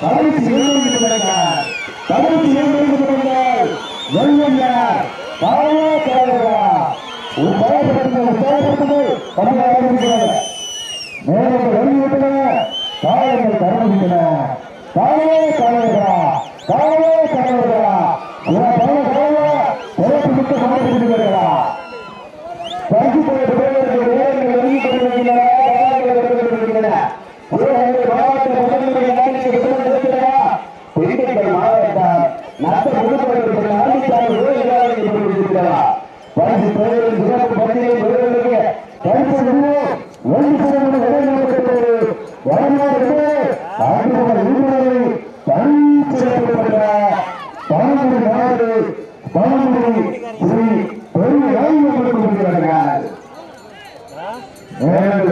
கடைசி இருபது நிமிடங்கள் கடைசி இருபது நிமிடங்கள் வெள்ளம் காவா காவலா உற்சாகப்படுத்துங்கள் உற்சாகப்படுத்துங்கள் கம்பி ஆரம்பிக்கிறது மேலும் வெளியிட்டன காயங்கள் கருவிட்டன காவலே காவலா காவலே காவலா இவன் பல காவலா பிறப்பு மிக்க சமர்ப்பிக்கிறா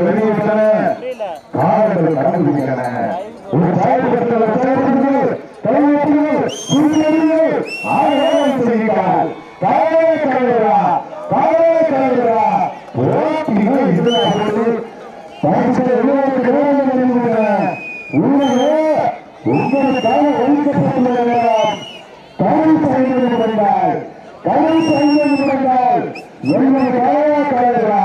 வெளியிட்டன காலங்கள் கடந்துவிட்டன ஒரு சாயப்பட்ட உற்சாகப்படுத்துங்கள் தலைமையேற்றுங்கள் குறிப்பிடுங்கள் ஆயிரம் செய்கிறார் காலே கலைவரா காலே கலைவரா போட்டிகள் எதிராகிறது பரிசு வெளிநாட்டு நிறுவனம் வருகின்றன ஊழலே உங்களுக்காக ஒழிக்கப்பட்டுள்ள நேரம் கடைசி ஐந்து நிமிடங்கள் கடைசி ஐந்து நிமிடங்கள் என்னுடைய காலையா கலைவரா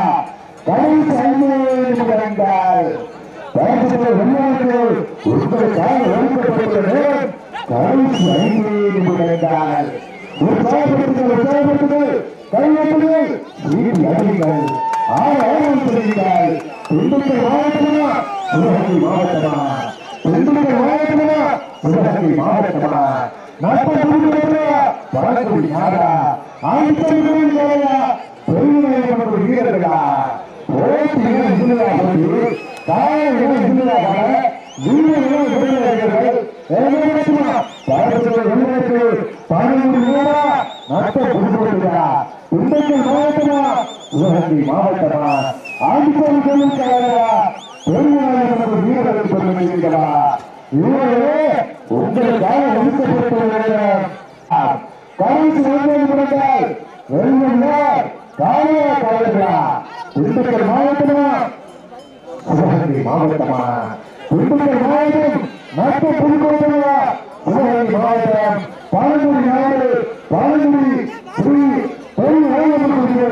கடைசி ஐந்து நிமிடங்கள் பரிசுகளை வெளிநாட்டு உங்களுக்காக ஒழிக்கப்பட்டுள்ள நேரம் கடைசி ஐந்து நிமிடங்கள் உற்சாகப்படுத்துங்கள் உற்சாகப்படுத்துங்கள் கையெழுத்துங்கள் வீட்டு அடிங்கள் ஆறு ஆயிரம் தெரிவிங்கள் திண்டுக்கல் மாவட்டமா சிவகங்கை மாவட்டமா திண்டுக்கல் மாவட்டமா சிவகங்கை மாவட்டமா நட்பு புதுக்கோட்டையா வடக்குடி வீரர்களா போட்டிகள் மாவட்டமா? சிவகங்கை மாவட்டமா ஆண்டிப்பள்ளி தொழிற்சாலையா வீரர்கள் பெருமைகளா வீரர்களே உங்களுக்காக ஒதுக்கப்பட்டுள்ள கடைசி ஒன்பது நிமிடங்கள் வெள்ளம் காலையா காலையா திண்டுக்கல் மாவட்டமா சிவகங்கை மாவட்டமா திண்டுக்கல் மாவட்டம் மற்ற புதுக்கோட்டையா சிவகங்கை மாவட்டம் பாலங்குடி நாடு பாலங்குடி ஸ்ரீ பெரிய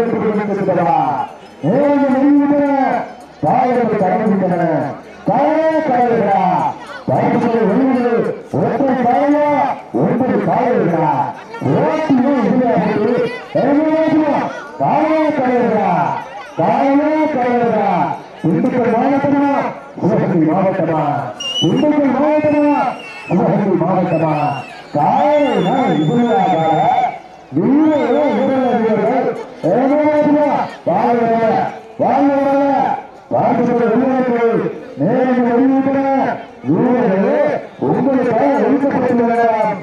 இருக்கிறதா நேரம் வெளியிட்டன காயங்கள் கடந்துவிட்டன காய வெளியிடு ஒற்றை காயா ஒன்பது காயர்களா ஓட்டியே இல்லை காய காயர்களா காய காயர்களா திண்டுக்கல் மாவட்டமா சிவகங்கை மாவட்டமா திண்டுக்கல் மாவட்டமா சிவகங்கை மாவட்டமா காயனா இதுலாக வீரர்கள் வீரர்கள் ஏமாற்றுமா வாழ்வர வாழ்வர வாழ்க்கை வெளிநாட்டு நேரம் வெளியிட்டன வீரர்களே உங்களுக்காக ஒதுக்கப்பட்டுள்ளார்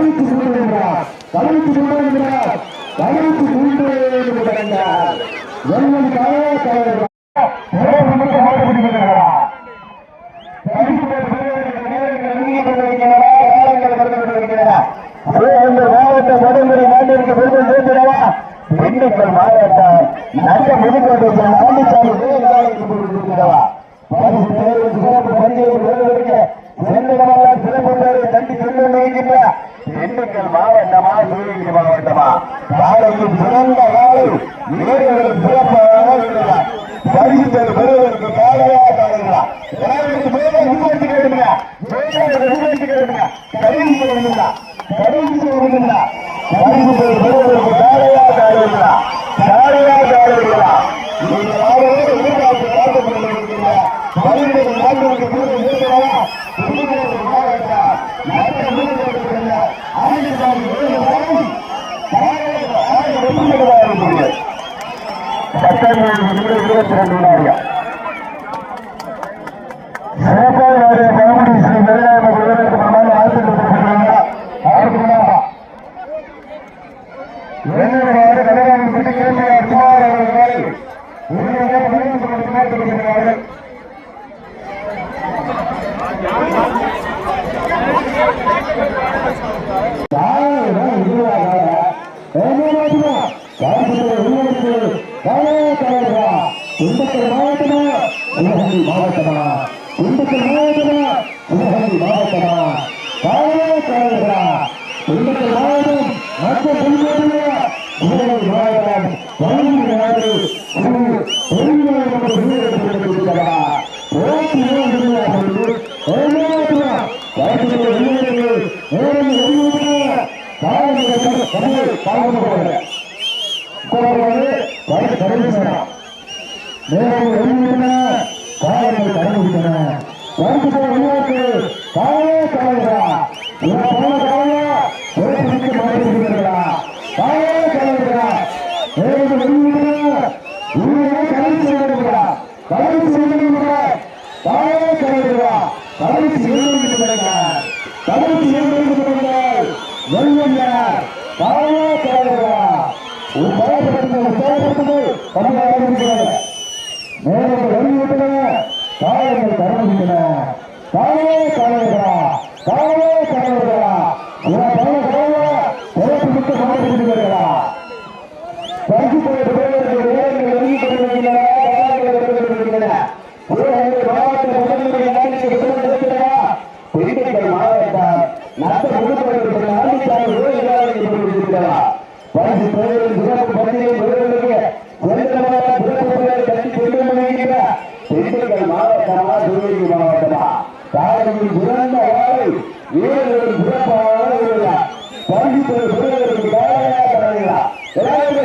கலைத்து கொண்டிருக்கிறார். கலைத்து கொண்டிருக்கிறார். கலைத்து கொண்டிருக்கிறார். வெள்ளம் காய மாவட்ட வடமுறை நாட்டிற்கு பெருமை சேர்க்கிறவா திண்டுக்கல் மாவட்டம் நல்ல திண்டுக்கல் மாவட்டமா சிவகங்கை மாவட்டமா? காலையில் சிறந்த காலை வீரர்கள் சிறப்பாக பரிசு பெறுவதற்கு காலையா காலைங்களா எல்லாருக்கு மேலே கேட்டுங்க மேலே கேட்டுங்க கருவி சொல்லுங்களா கருவி சொல்லுங்களா பரிசு பெறுவதற்கு காலையா Gracias. திண்டுக்கல் மாவட்டமா? சிவகங்கை மாவட்டமா? திண்டுக்கல் மாவட்டமா? சிவகங்கை மாவட்டமா? காலையா காலையா திண்டுக்கல் மாவட்டம் மற்றும் சிவகங்கை நேரம் வெளியிட்டன காயங்கள் கடந்துவிட்டன. வருஷத்தை வெளியாட்டு காயே கலந்துடா இவன் போன காயா ஒரு பிடிக்க மாட்டிருக்கிறா காயே கலந்துடா நேரம் வெளியிட்டன உண்மையை கடைசி செய்யணுங்களா கடைசி செய்யணுங்களா காயே கலந்துடா கடைசி செய்யணுங்களா கடைசி செய்யணுங்களா வெள்ளம் காயே கலந்துடா ஒரு பயப்படுத்துங்க உற்சாகப்படுத்துங்க தமிழக இருக்கிறார் நேரங்கள் வெளியிட்டன காயங்கள் கருவிட்டன காயே காலையே காயே காயங்களா இவன்